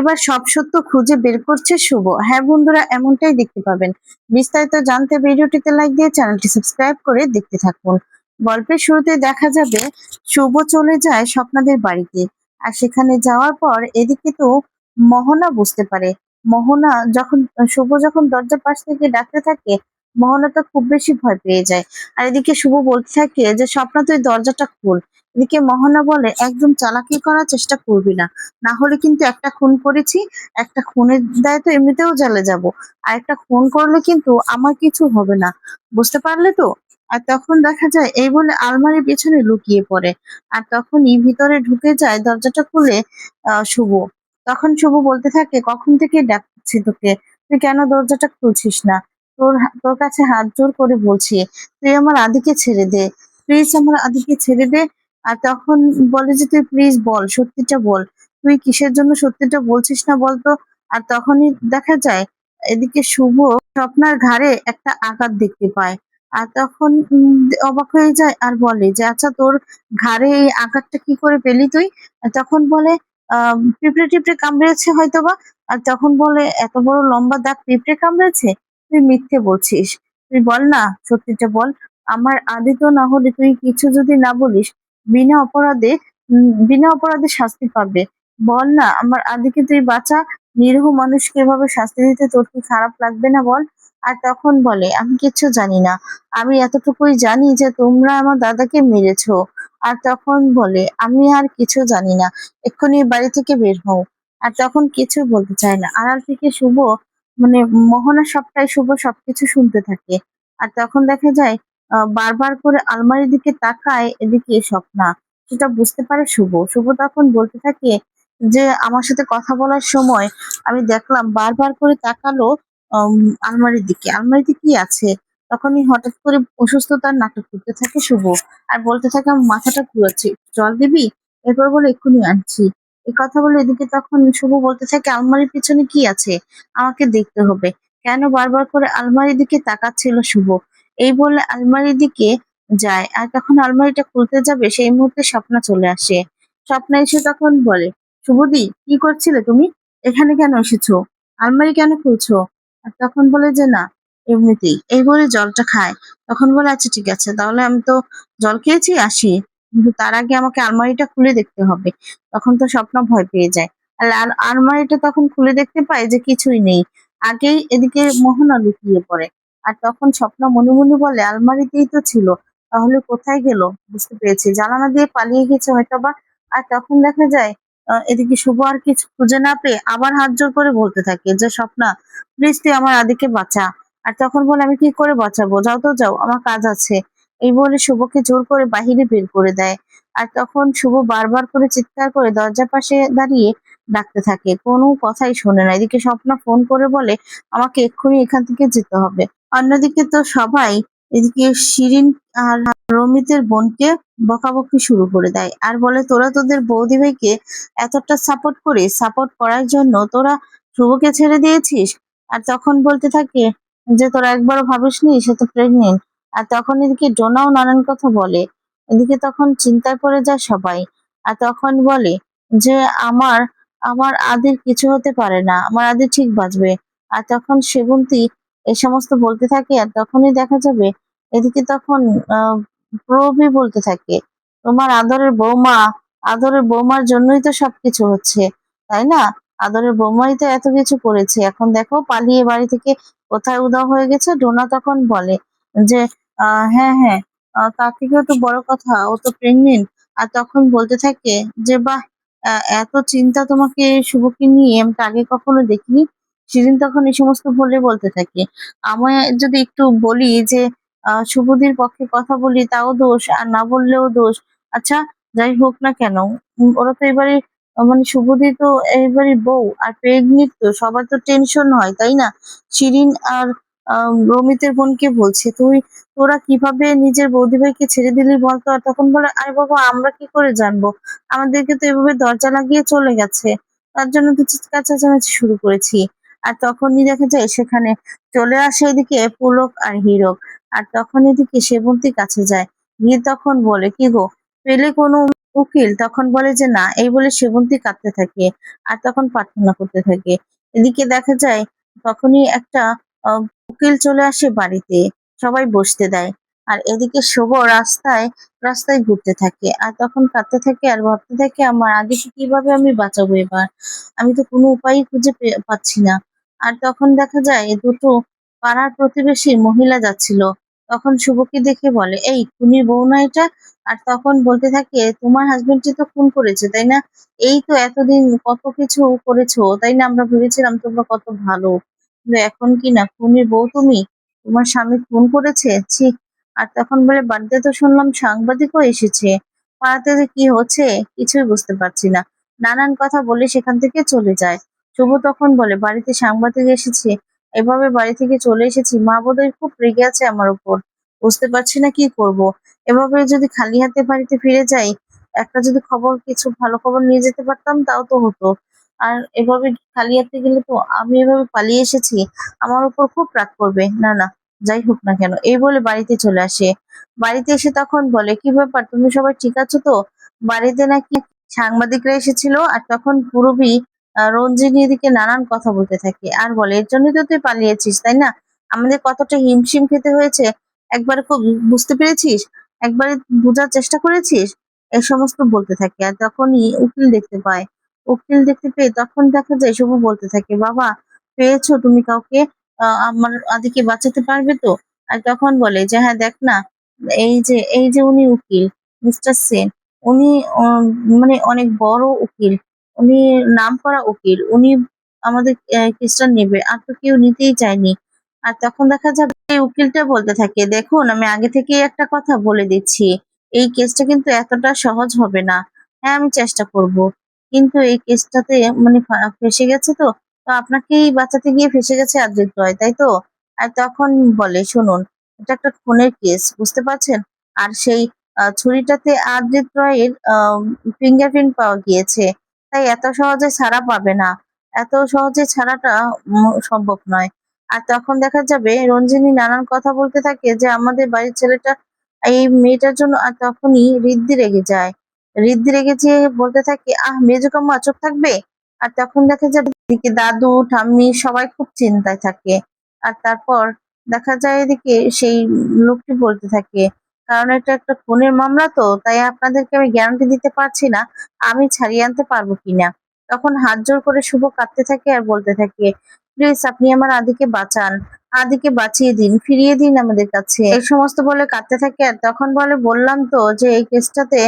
এবার সব সত্য খুঁজে বের করছে শুভ। হ্যাঁ বন্ধুরা, এমনটাই দেখতে পাবেন। বিস্তারিত জানতে ভিডিওটিতে লাইক দিয়ে চ্যানেলটি সাবস্ক্রাইব করে দেখতে থাকুন। গল্পের শুরুতে দেখা যাবে, শুভ চলে যায় স্বপ্নাদের বাড়িতে। আর সেখানে যাওয়ার পর এদিকে তো মোহনা বুঝতে পারে। মোহনা যখন, শুভ যখন দরজার পাশ থেকে ডাকতে থাকে, মোহনা তো খুব বেশি ভয় পেয়ে যায়। আর এদিকে শুভ বলতে থাকে যে, স্বপ্না, তুই দরজাটা খোল। এদিকে মোহনা বলে, একদম চালাকি করার চেষ্টা করবি না। না হলে কিন্তু একটা খুন করেছি, একটা খুনের দায় তো এমনিতেও জেলে যাব। আর একটা খুন করলে কিন্তু আমার কিছু হবে না। বুঝতে পারলে তো? আর তখন দেখা যায়, এই বলে আলমারির পেছনে লুকিয়ে পড়ে। আর তখনই ভিতরে ঢুকে যায় দরজাটা খুলে শুভ। তখন শুভ বলতে থাকে, কখন থেকে ডাকছি তোকে? তুই কেন দরজাটা খুলছিস না? তোর তোর কাছে হাত জোর করে বলছি, তুই আমার আদিকে ছেড়ে দে। প্লিজ আমার আদিকে ছেড়ে দে আর তখন বলে যে, তুই প্লিজ বল, সত্যিটা বল। তুই কিসের জন্য সত্যিটা বলছিস না বলতো? আর তখনই দেখা যায়, এদিকে শুভ স্বপ্নার ঘাড়ে একটা আঘাত দেখতে পায়। আর তখন অবাক হয়ে যায় আর বলে যে আচ্ছা তোর ঘাড়ে এই আঘাতটা কি করে পেলি তুই? তখন বলে, আহ, পিঁপড়ে টিপড়ে কামড়েছে হয়তোবা। আর তখন বলে, এত বড় লম্বা দাগ পিঁপড়ে কামড়েছে? তুই মিথ্যে বলছিস। তুই বল না, সত্যিটা বল। আমার আদি তো না হলে তুই কিছু যদি না বলিস বিনা অপরাধে বিনা অপরাধে শাস্তি পাবে। বল না, আমার আদিকে তুই বাঁচা। নিরীহ মানুষকে এভাবে শাস্তি দিতে তোর কি খারাপ লাগবে না বল? আর তখন বলে, আমি কিচ্ছু জানি না। আমি এতটুকুই জানি যে তোমরা আমার দাদাকে মেরেছ। আর তখন বলে, আমি আর কিছু জানি না। এক্ষুনি বাড়ি থেকে বের হও। আর তখন কিছু বলতে চায় না। আড়াল থেকে শুভ মানে মোহনা সবটাই শুভ সবকিছু শুনতে থাকে। আর তখন দেখা যায় বারবার করে আলমারির দিকে তাকায় এদিকে স্বপ্না। সেটা বুঝতে পারে শুভ। শুভ তখন বলতে থাকে যে, আমার সাথে কথা বলার সময় আমি দেখলাম বারবার করে তাকালো আলমারির দিকে। আলমারিতে কি আছে? তখনই হঠাৎ করে অসুস্থতার নাটক করতে থাকে শুভ। আর বলতে থাকে, আমার মাথাটা ঘুরাচ্ছে জল দিবি? এরপর বলে, এক্ষুনি আনছি। এই কথা বলে এদিকে তখন শুভ বলতে থাকে, আলমারির পিছনে কি আছে? আমাকে দেখতে হবে। কেন বারবার করে আলমারির দিকে তাকাচ্ছিল শুভ? এই বলে আলমারির দিকে যায় আর তখন আলমারিটা খুলতে যাবে, সেই মুহূর্তে স্বপ্না চলে আসে। স্বপ্না এসে তখন বলে, শুভদি, কি করছিলে তুমি? এখানে কেন এসেছ? আলমারি কেন খুলছো? আর তখন বলে যে, না, এমনিতেই। এই বলে জলটা খায়। তখন বলে আচ্ছা ঠিক আছে, তাহলে আমি তো জল খেয়েছি, আসি। কিন্তু তার আগে আমাকে আলমারিটা খুলে দেখতে হবে। তখন তো স্বপ্ন ভয় পেয়ে যায়। আর আলমারিটা তখন খুলে দেখতে পায় যে কিছুই নেই। আগেই এদিকে মোহনা লুকিয়ে পড়ে। আর তখন স্বপ্ন মনে মনে বলে, আলমারিতেই তো ছিল, তাহলে কোথায় গেল? বুঝতে পেরেছি। জানালা দিয়ে পালিয়ে গেছে হয়তো বা আর তখন দেখা যায় এদিকে শুভ আর কিছু খুঁজে না পেয়ে আবার হাত জোর করে বলতে থাকে যে, স্বপ্না প্লিজ তুই আমার আদিকে বাঁচা। আর তখন বলে, আমি কি করে বাঁচাবো? যাও তো, যাও, আমার কাজ আছে। এই বলে শুভকে জোর করে বাহিরে বের করে দেয়। আর তখন শুভ বারবার করে চিৎকার করে দরজার পাশে দাঁড়িয়ে ডাকতে থাকে। কোনো কথাই শোনে না। এদিকে স্বপ্ন ফোন করে বলে, আমাকে এক্ষুনি এখান থেকে যেতে হবে। অন্যদিকে তো সবাই এদিকে শিরিন আর রমিতের বোনকে বকাবকি শুরু করে দেয়। আর বলে, তোরা তোদের বৌদি ভাইকে এতটা সাপোর্ট করে সাপোর্ট করার জন্য তোরা শুভকে ছেড়ে দিয়েছিস? আর তখন বলতে থাকে যে, তোরা একবারও ভাবিসনি সে তো প্রেগনেন্ট আর তখন এদিকে ডোনাও নানান কথা বলে। এদিকে তখন চিন্তায় পড়ে যায় সবাই। আর তখন বলে যে, আমার আমার আদির কিছু হতে পারে না। আমার আদি ঠিক বাঁচবে। আর তখন সেবন্তী এই সমস্ত বলতে থাকে আর তখনই দেখা যাবে এদিকে তখন প্রবি বলতে থাকে, তোমার আদরের বৌমা, আদরের বৌমার জন্যই তো সবকিছু হচ্ছে, তাই না? আদরের বৌমাই তো এত কিছু করেছে। এখন দেখো, পালিয়ে বাড়ি থেকে কোথায় উধাও হয়ে গেছে, ডোনা তখন বলে যে হ্যাঁ হ্যাঁ তার থেকেও তো বড় কথা, ও তো প্রেগনেন্ট আর তখন বলতে থাকে যে, বাহ এত চিন্তা তোমাকে শুভকে নিয়ে আমি আগে কখনো দেখিনি। সেদিন তখন এই সমস্ত বলে বলতে থাকে। আমায় যদি একটু বলি যে শুভদির পক্ষে কথা বলি তাও দোষ, আর না বললেও দোষ আচ্ছা যাই হোক না কেন ওরা তো এবারে মানে শুভদি তো এইবারে বউ, আর প্রেগনেন্ট তো, সবার তো টেনশন হয়, তাই না? শিরিন আর রমিতের বোনকে বলছে, তুই, তোরা কীভাবে নিজের বৌদি ভাইকে ছেড়ে দিলি বলতো? আর তখন বলে, আরে বাবা, আমরা কি করে জানব? আমাদেরকে তো এভাবে দরজা লাগিয়ে চলে গেছে। তার জন্য তো চিৎকার চেঁচামেচি শুরু করেছি। আর তখনই দেখা যায় সেখানে চলে আসে এদিকে পুলক আর হিরক। আর তখন এদিকে সেবন্তী কাছে যায়। গিয়ে তখন বলে, কি গো, পেলে কোনো উকিল? তখন বলে যে, না। এই বলে সেবন্তী কাঁদতে থাকে আর তখন প্রার্থনা করতে থাকে। এদিকে দেখা যায় তখনই একটা উকিল চলে আসে বাড়িতে। সবাই বসতে দেয়। আর এদিকে শুভ রাস্তায় রাস্তায় ঘুরতে থাকে। আর তখন কাঁদতে থাকে আর ভাবতে থাকে, আমার আদিকে কীভাবে আমি বাঁচাবো এবার? আমি তো কোনো উপায়ই খুঁজে পাচ্ছি না। আর তখন দেখা যায় দুটো পাড়ার প্রতিবেশী মহিলা যাচ্ছিল। তখন শুভকে দেখে বলে, এই খুনির বউ না এটা? আর তখন বলতে থাকে, তোমার হাজবেন্ডটি তো খুন করেছে, তাই না? এই তো এতদিন কত কিছু করেছ, তাই না? আমরা ভেবেছিলাম তোমরা কত ভালো। কিন্তু এখন কি না খুনির বউ তুমি? তোমার স্বামী খুন করেছে? ছি! আর তখন বলে, বাড়িতে তো শুনলাম সাংবাদিকও এসেছে। পাড়াতে যে কি হচ্ছে, কিছুই বুঝতে পারছি না। নানান কথা বলে সেখান থেকে চলে যায়। শুভ তখন বলে, বাড়িতে সাংবাদিক এসেছে, এভাবে বাড়ি থেকে চলে এসেছি, মা বোধহয় খুব রেগে আছে আমার উপর। বুঝতে পারছি না কি করব। এভাবে যদি খালি হাতে বাড়িতে ফিরে যাই, একটা যদি খবর, কিছু ভালো খবর নিয়ে যেতে পারতাম, তাও তো হতো। আর এভাবে খালি হাতে গেলে তো আমি এভাবে পালিয়ে এসেছি, আমার উপর খুব রাগ করবে। না না, যাই হোক না কেন। এই বলে বাড়িতে চলে আসে। বাড়িতে এসে তখন বলে, কি ব্যাপার? তুমি সবাই ঠিক আছো তো? বাড়িতে নাকি সাংবাদিকরা এসেছিল? আর তখন পুরবী রঞ্জিনী এদিকে নানান কথা বলতে থাকে। আর বলে, এর জন্যই তো তুই পালিয়েছিস, তাই না? আমাদের কতটা হিমশিম খেতে হয়েছে। একবার খুব বুঝতে পেরেছিস? একবারে বোঝার চেষ্টা করেছিস? এই সমস্ত বলতে থাকে। আর তখনই উকিল দেখতে পায়। উকিল দেখতে পেয়ে তখন দেখা যায় শুভ বলতে থাকে, বাবা, পেয়েছ তুমি কাউকে? আমার আদিকে বাঁচাতে পারবে তো? আর তখন বলে যে হ্যাঁ দেখ না, এই যে এই যে উনি উকিল, মিস্টার সেন, উনি মানে অনেক বড় উকিল। উনি নামকরা উকিল, উনি আমাদের কেসটা নেবে, আর তো কেউ নিতেই চায়নি। আর তখন দেখা যাবে এই উকিলটা বলতে থাকে, দেখুন, আমি আগে থেকেই একটা কথা বলে দিচ্ছি, এই কেসটা কিন্তু এতটা সহজ হবে না। হ্যাঁ আমি চেষ্টা করব। কিন্তু এই কেসটাতে মানে ফেসে গেছে তো তো আপনাকেই বাঁচাতে গিয়ে ফেসে গেছে আদ্রিত রয়, তাই তো? আর তখন বলে, শুনুন, এটা একটা খুনের কেস, বুঝতে পারছেন? আর সেই ছুরিটাতে আদ্রিত রয়ের ফিঙ্গারপ্রিন্ট পাওয়া গিয়েছে। তাই এত সহজে ছাড়া পাবে না। এত সহজে ছাড়াটা সম্ভব নয়। আর তখন দেখা যাবে রঞ্জিনী নানান কথা বলতে থাকে যে, আমাদের বাড়ির ছেলেটা এই মেয়েটার জন্য আর তখনই রিদ্ধি রেগে যায়। রিদ্ধি রেগে যেয়ে বলতে থাকে, আহ মেজকাম্মা চুপ থাকবে? আর তখন দেখা যাবে এদিকে দাদু, ঠাম্মি সবাই খুব চিন্তায় থাকে। আর তারপর দেখা যায় এদিকে সেই লোকটি বলতে থাকে কারণ এটা একটা খুনের মামলা তো, তাই আপনাদেরকে আমি গ্যারান্টি দিতে পারছি না আমি ছাড়িয়ে আনতে পারব কিনা। তখন হাত জোর করে শুভ কাঁদতে থাকে আর বলতে থাকে, প্লিজ আপনি আমার আদিকে বাঁচান, আদিকে বাঁচিয়ে দিন, ফিরিয়ে দিন আমাদের কাছে। এই সমস্ত বলে কাঁদতে থাকে আর তখন বলে, বললাম তো যে এই কেসটাতে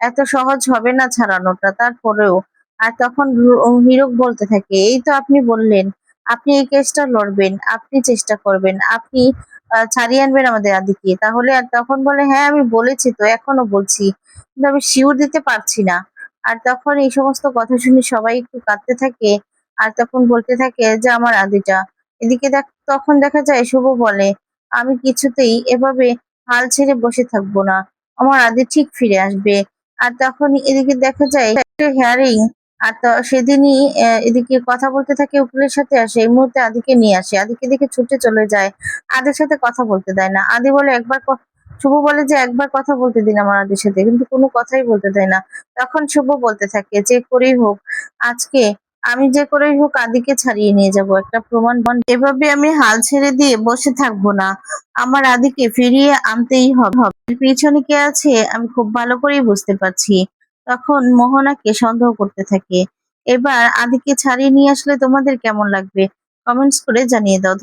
এত সহজ হবে না ছাড়ানোটা, তারপরেও। আর তখন হীরক বলতে থাকে, এই তো আপনি বললেন, আপনি এই কেসটা লড়বেন, আপনি চেষ্টা করবেন, আপনি ছাড়িয়ে আনবেন আমাদের আদিকে। তাহলে আর তখন বলে হ্যাঁ আমি বলেছি তো, এখনও বলছি। কিন্তু আমি শিওর দিতে পারছি না। আর তখন এই সমস্ত কথা শুনে সবাই একটু কাঁদতে থাকে আর তখন বলতে থাকে যে, আমার আদিটা। এদিকে দেখ, তখন দেখা যায়, শুভ বলে, আমি কিছুতেই এভাবে হাল ছেড়ে বসে থাকব না। আমার আদি ঠিক ফিরে আসবে। আর তখন এদিকে দেখা যায় হেয়ারিং আর তো সেদিনই এদিকে কথা বলতে থাকে উকিলের সাথে আসে এই মুহূর্তে আদিকে নিয়ে আসে। আদিকে দেখে ছুটে চলে যায়। আদির সাথে কথা বলতে দেয় না। আদি বলে, একবার শুভ বলে যে, একবার কথা বলতে দিন আমার আদির সাথে। কিন্তু কোনো কথাই বলতে দেয় না। তখন শুভ বলতে থাকে যে, করেই হোক, আজকে আমি যে করেই হোক আদিকে ছাড়িয়ে নিয়ে যাব। একটা প্রমাণ বন- এভাবে আমি হাল ছেড়ে দিয়ে বসে থাকব না। আমার আদিকে ফিরিয়ে আনতেই হবে। পিছনে কে আছে আমি খুব ভালো করেই বুঝতে পারছি। তখন মোহনাকে সন্দেহ করতে থাকে। এবার আদিকে ছাড়িয়ে নিয়ে আসলে তোমাদের কেমন লাগবে? কমেন্টস করে জানিয়ে দাও।